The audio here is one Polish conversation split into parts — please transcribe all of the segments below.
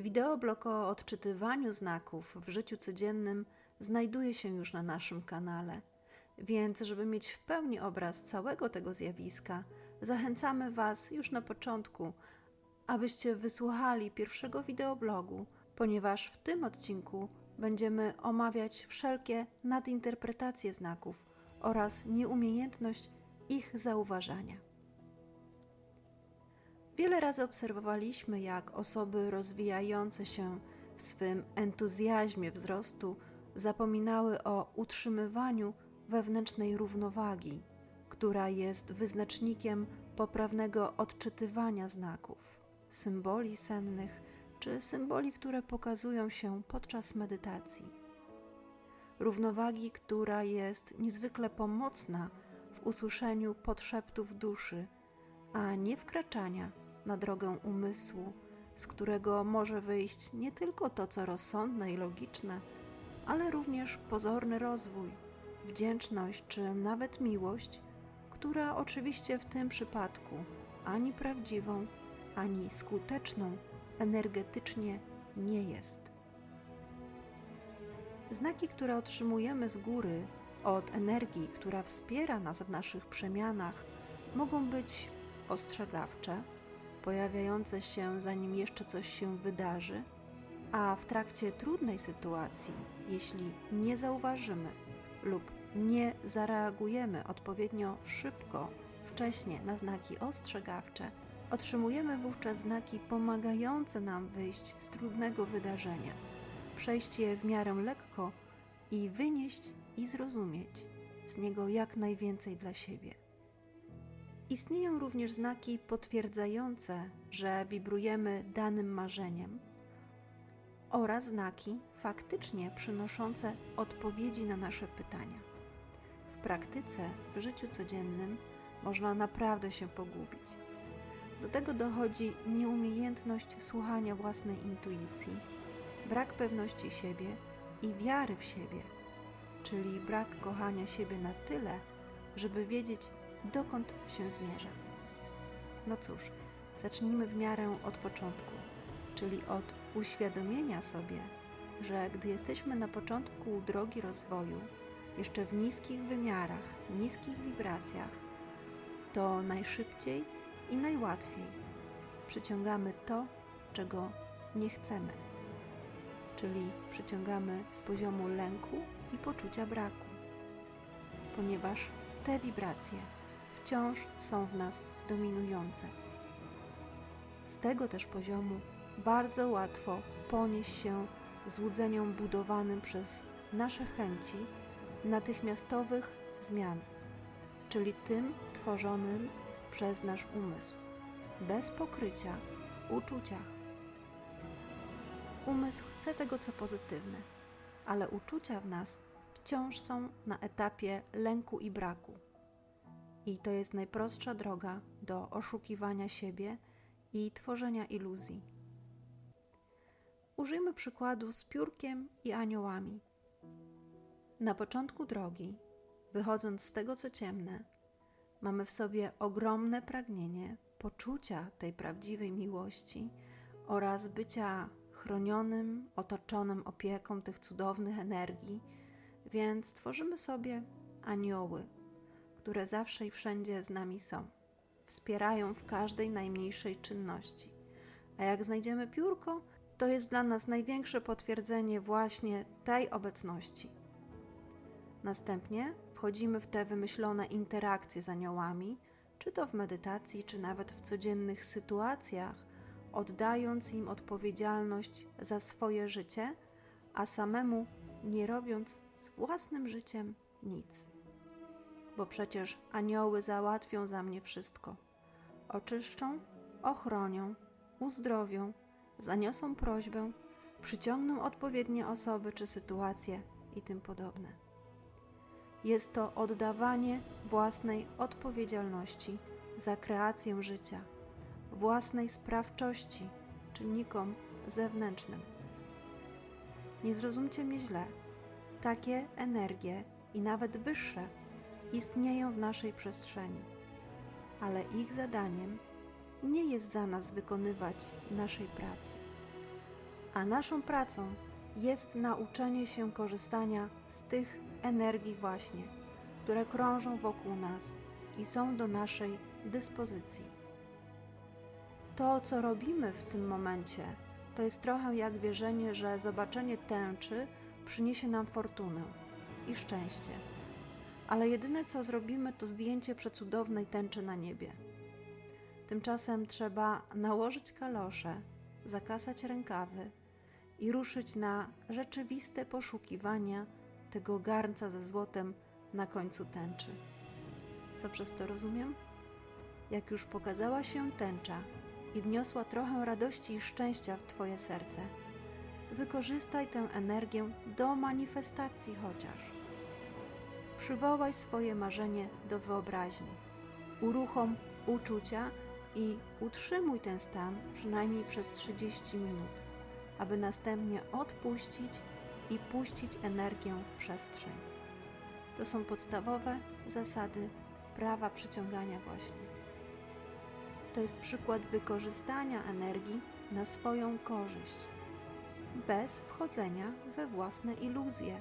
Wideoblog o odczytywaniu znaków w życiu codziennym znajduje się już na naszym kanale, więc żeby mieć w pełni obraz całego tego zjawiska, zachęcamy Was już na początku, abyście wysłuchali pierwszego wideoblogu, ponieważ w tym odcinku będziemy omawiać wszelkie nadinterpretacje znaków oraz nieumiejętność ich zauważania. Wiele razy obserwowaliśmy, jak osoby rozwijające się w swym entuzjazmie wzrostu zapominały o utrzymywaniu wewnętrznej równowagi, która jest wyznacznikiem poprawnego odczytywania znaków, symboli sennych czy symboli, które pokazują się podczas medytacji. Równowagi, która jest niezwykle pomocna w usłyszeniu podszeptów duszy, a nie wkraczania na drogę umysłu, z którego może wyjść nie tylko to, co rozsądne i logiczne, ale również pozorny rozwój, wdzięczność czy nawet miłość, która oczywiście w tym przypadku ani prawdziwą, ani skuteczną energetycznie nie jest. Znaki, które otrzymujemy z góry od energii, która wspiera nas w naszych przemianach, mogą być ostrzegawcze, pojawiające się zanim jeszcze coś się wydarzy, a w trakcie trudnej sytuacji, jeśli nie zauważymy lub nie zareagujemy odpowiednio szybko, wcześnie na znaki ostrzegawcze, otrzymujemy wówczas znaki pomagające nam wyjść z trudnego wydarzenia, przejść je w miarę lekko i wynieść i zrozumieć z niego jak najwięcej dla siebie. Istnieją również znaki potwierdzające, że wibrujemy danym marzeniem, oraz znaki faktycznie przynoszące odpowiedzi na nasze pytania. W praktyce, w życiu codziennym można naprawdę się pogubić. Do tego dochodzi nieumiejętność słuchania własnej intuicji, brak pewności siebie i wiary w siebie, czyli brak kochania siebie na tyle, żeby wiedzieć, dokąd się zmierza. No cóż, zacznijmy w miarę od początku, czyli od uświadomienia sobie, że gdy jesteśmy na początku drogi rozwoju, jeszcze w niskich wymiarach, niskich wibracjach, to najszybciej i najłatwiej przyciągamy to, czego nie chcemy, czyli przyciągamy z poziomu lęku i poczucia braku, ponieważ te wibracje wciąż są w nas dominujące. Z tego też poziomu bardzo łatwo ponieść się złudzeniom budowanym przez nasze chęci natychmiastowych zmian, czyli tym tworzonym przez nasz umysł, bez pokrycia w uczuciach. Umysł chce tego, co pozytywne, ale uczucia w nas wciąż są na etapie lęku i braku. I to jest najprostsza droga do oszukiwania siebie i tworzenia iluzji. Użyjmy przykładu z piórkiem i aniołami. Na początku drogi, wychodząc z tego, co ciemne, mamy w sobie ogromne pragnienie poczucia tej prawdziwej miłości oraz bycia chronionym, otoczonym opieką tych cudownych energii, więc tworzymy sobie anioły, które zawsze i wszędzie z nami są. Wspierają w każdej najmniejszej czynności. A jak znajdziemy piórko, to jest dla nas największe potwierdzenie właśnie tej obecności. Następnie wchodzimy w te wymyślone interakcje z aniołami, czy to w medytacji, czy nawet w codziennych sytuacjach, oddając im odpowiedzialność za swoje życie, a samemu nie robiąc z własnym życiem nic. Bo przecież anioły załatwią za mnie wszystko. Oczyszczą, ochronią, uzdrowią, zaniosą prośbę, przyciągną odpowiednie osoby czy sytuacje i tym podobne. Jest to oddawanie własnej odpowiedzialności za kreację życia, własnej sprawczości czynnikom zewnętrznym. Nie zrozumcie mnie źle. Takie energie i nawet wyższe istnieją w naszej przestrzeni, ale ich zadaniem nie jest za nas wykonywać naszej pracy, A naszą pracą jest nauczenie się korzystania z tych energii właśnie, które krążą wokół nas i są do naszej dyspozycji. To, co robimy w tym momencie, to jest trochę jak wierzenie, że zobaczenie tęczy przyniesie nam fortunę i szczęście. Ale jedyne, co zrobimy, to zdjęcie przecudownej tęczy na niebie. Tymczasem trzeba nałożyć kalosze, zakasać rękawy i ruszyć na rzeczywiste poszukiwania tego garnca ze złotem na końcu tęczy. Co przez to rozumiem? Jak już pokazała się tęcza i wniosła trochę radości i szczęścia w Twoje serce, wykorzystaj tę energię do manifestacji chociaż. Przywołaj swoje marzenie do wyobraźni. Uruchom uczucia i utrzymuj ten stan przynajmniej przez 30 minut, aby następnie odpuścić i puścić energię w przestrzeń. To są podstawowe zasady prawa przyciągania właśnie. To jest przykład wykorzystania energii na swoją korzyść, bez wchodzenia we własne iluzje,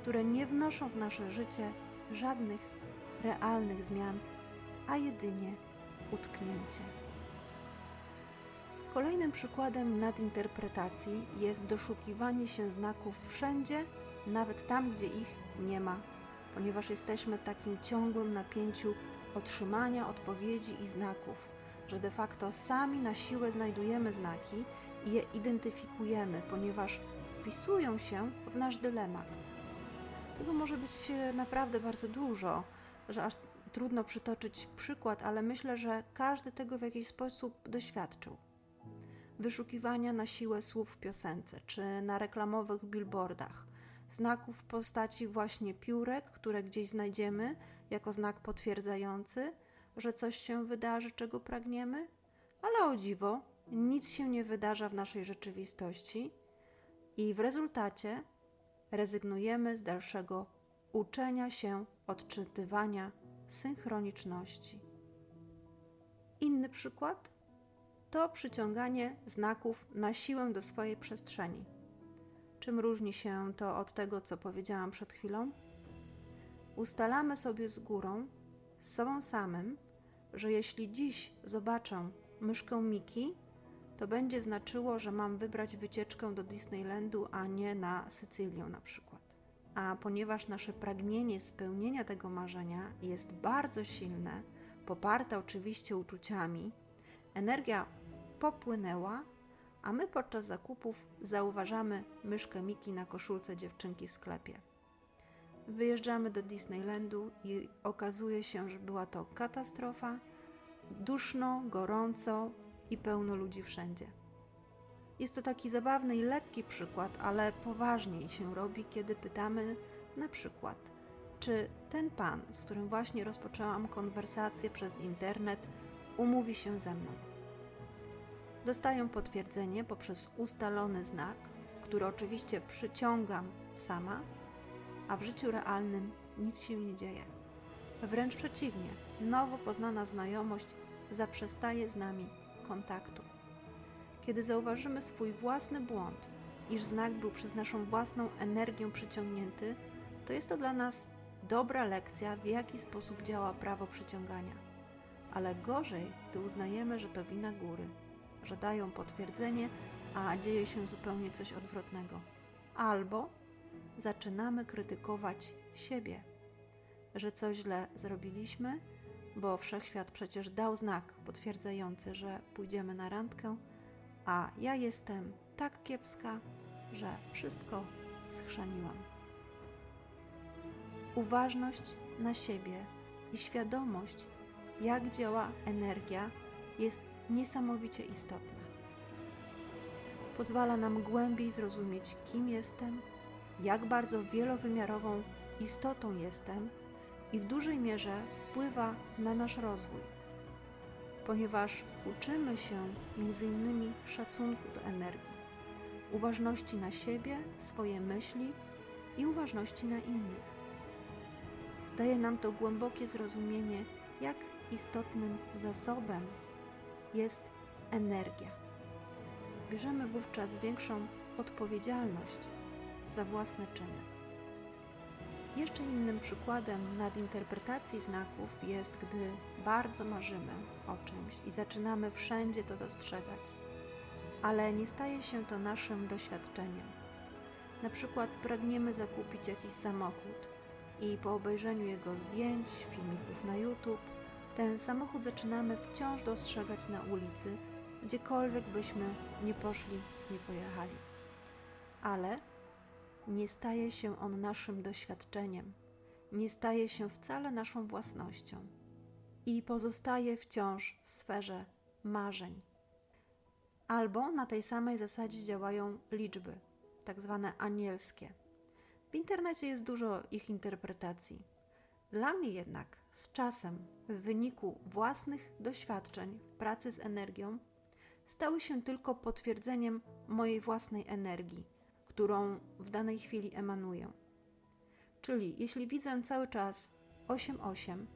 które nie wnoszą w nasze życie żadnych realnych zmian, a jedynie utknięcie. Kolejnym przykładem nadinterpretacji jest doszukiwanie się znaków wszędzie, nawet tam, gdzie ich nie ma, ponieważ jesteśmy w takim ciągłym napięciu otrzymania odpowiedzi i znaków, że de facto sami na siłę znajdujemy znaki i je identyfikujemy, ponieważ wpisują się w nasz dylemat. Tego może być e, naprawdę bardzo dużo, że aż trudno przytoczyć przykład, ale myślę, że każdy tego w jakiś sposób doświadczył. Wyszukiwania na siłę słów w piosence czy na reklamowych billboardach, znaków w postaci właśnie piórek, które gdzieś znajdziemy jako znak potwierdzający, że coś się wydarzy, czego pragniemy, ale o dziwo, nic się nie wydarza w naszej rzeczywistości i w rezultacie rezygnujemy z dalszego uczenia się odczytywania synchroniczności. Inny przykład to przyciąganie znaków na siłę do swojej przestrzeni. Czym różni się to od tego, co powiedziałam przed chwilą? Ustalamy sobie z górą, z sobą samym, że jeśli dziś zobaczę myszkę Miki, to będzie znaczyło, że mam wybrać wycieczkę do Disneylandu, a nie na Sycylię na przykład. A ponieważ nasze pragnienie spełnienia tego marzenia jest bardzo silne, poparte oczywiście uczuciami, energia popłynęła, a my podczas zakupów zauważamy myszkę Miki na koszulce dziewczynki w sklepie. Wyjeżdżamy do Disneylandu i okazuje się, że była to katastrofa. Duszno, gorąco i pełno ludzi wszędzie. Jest to taki zabawny i lekki przykład, ale poważniej się robi, kiedy pytamy na przykład, czy ten pan, z którym właśnie rozpoczęłam konwersację przez internet, umówi się ze mną. Dostaję potwierdzenie poprzez ustalony znak, który oczywiście przyciągam sama, a w życiu realnym nic się nie dzieje. Wręcz przeciwnie, nowo poznana znajomość zaprzestaje z nami kontaktu. Kiedy zauważymy swój własny błąd, iż znak był przez naszą własną energię przyciągnięty, to jest to dla nas dobra lekcja, w jaki sposób działa prawo przyciągania. Ale gorzej, gdy uznajemy, że to wina góry, że dają potwierdzenie, a dzieje się zupełnie coś odwrotnego. Albo zaczynamy krytykować siebie, że coś źle zrobiliśmy, bo wszechświat przecież dał znak potwierdzający, że pójdziemy na randkę, a ja jestem tak kiepska, że wszystko schrzaniłam. Uważność na siebie i świadomość, jak działa energia, jest niesamowicie istotna. Pozwala nam głębiej zrozumieć, kim jestem, jak bardzo wielowymiarową istotą jestem i w dużej mierze wpływa na nasz rozwój, ponieważ uczymy się innymi szacunku do energii, uważności na siebie, swoje myśli i uważności na innych. Daje nam to głębokie zrozumienie, jak istotnym zasobem jest energia. bierzemy wówczas większą odpowiedzialność za własne czyny. Jeszcze innym przykładem nadinterpretacji znaków jest, gdy bardzo marzymy o czymś i zaczynamy wszędzie to dostrzegać, ale nie staje się to naszym doświadczeniem. Na przykład pragniemy zakupić jakiś samochód i po obejrzeniu jego zdjęć, filmików na YouTube, ten samochód zaczynamy wciąż dostrzegać na ulicy, gdziekolwiek byśmy nie poszli, nie pojechali. Ale nie staje się on naszym doświadczeniem, nie staje się wcale naszą własnością i pozostaje wciąż w sferze marzeń. Albo na tej samej zasadzie działają liczby, tak zwane anielskie. W internecie jest dużo ich interpretacji. Dla mnie jednak z czasem, w wyniku własnych doświadczeń w pracy z energią, stały się tylko potwierdzeniem mojej własnej energii, którą w danej chwili emanuję. Czyli jeśli widzę cały czas 8-8,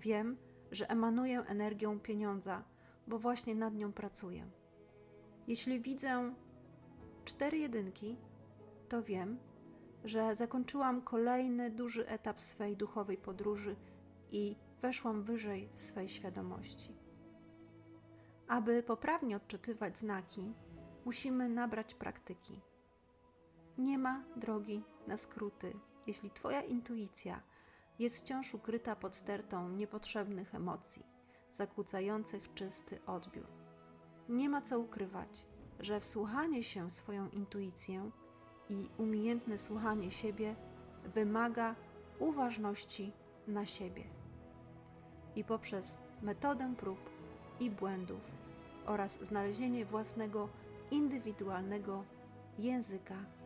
wiem, że emanuję energią pieniądza, bo właśnie nad nią pracuję. Jeśli widzę cztery jedynki, to wiem, że zakończyłam kolejny duży etap swej duchowej podróży i weszłam wyżej w swej świadomości. Aby poprawnie odczytywać znaki, musimy nabrać praktyki. Nie ma drogi na skróty, jeśli Twoja intuicja jest wciąż ukryta pod stertą niepotrzebnych emocji, zakłócających czysty odbiór. Nie ma co ukrywać, że wsłuchanie się w swoją intuicję i umiejętne słuchanie siebie wymaga uważności na siebie. I poprzez metodę prób i błędów oraz znalezienie własnego indywidualnego języka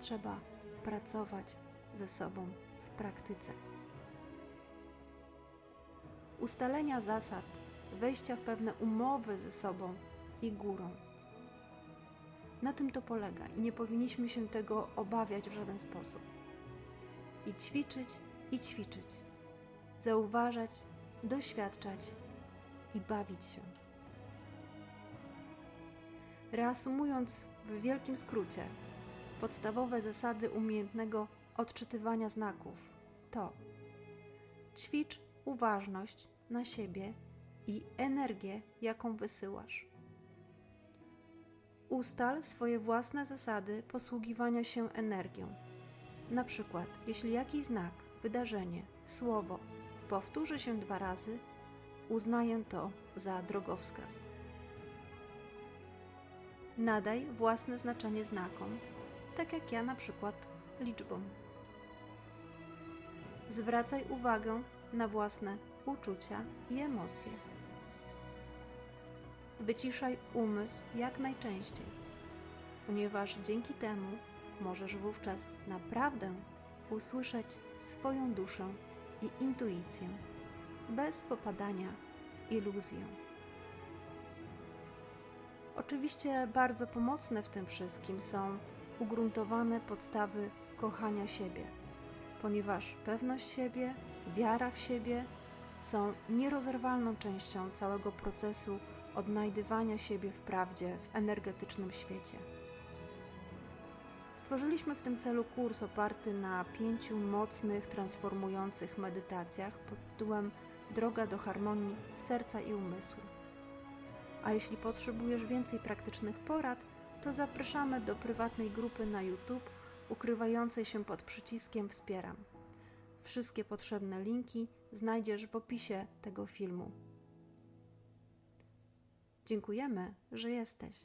trzeba pracować ze sobą w praktyce. Ustalenia zasad, wejścia w pewne umowy ze sobą i górą. Na tym to polega i nie powinniśmy się tego obawiać w żaden sposób. I ćwiczyć, i ćwiczyć. Zauważać, doświadczać i bawić się. Reasumując w wielkim skrócie, podstawowe zasady umiejętnego odczytywania znaków to ćwicz uważność na siebie i energię, jaką wysyłasz. Ustal swoje własne zasady posługiwania się energią. Na przykład, jeśli jakiś znak, wydarzenie, słowo powtórzy się dwa razy, uznaję to za drogowskaz. Nadaj własne znaczenie znakom, tak jak ja na przykład liczbom. Zwracaj uwagę na własne uczucia i emocje. Wyciszaj umysł jak najczęściej, ponieważ dzięki temu możesz wówczas naprawdę usłyszeć swoją duszę i intuicję bez popadania w iluzję. Oczywiście bardzo pomocne w tym wszystkim są ugruntowane podstawy kochania siebie, ponieważ pewność siebie, wiara w siebie są nierozerwalną częścią całego procesu odnajdywania siebie w prawdzie w energetycznym świecie. Stworzyliśmy w tym celu kurs oparty na pięciu mocnych, transformujących medytacjach pod tytułem Droga do harmonii serca i umysłu. A jeśli potrzebujesz więcej praktycznych porad, to zapraszamy do prywatnej grupy na YouTube ukrywającej się pod przyciskiem Wspieram. Wszystkie potrzebne linki znajdziesz w opisie tego filmu. Dziękujemy, że jesteś.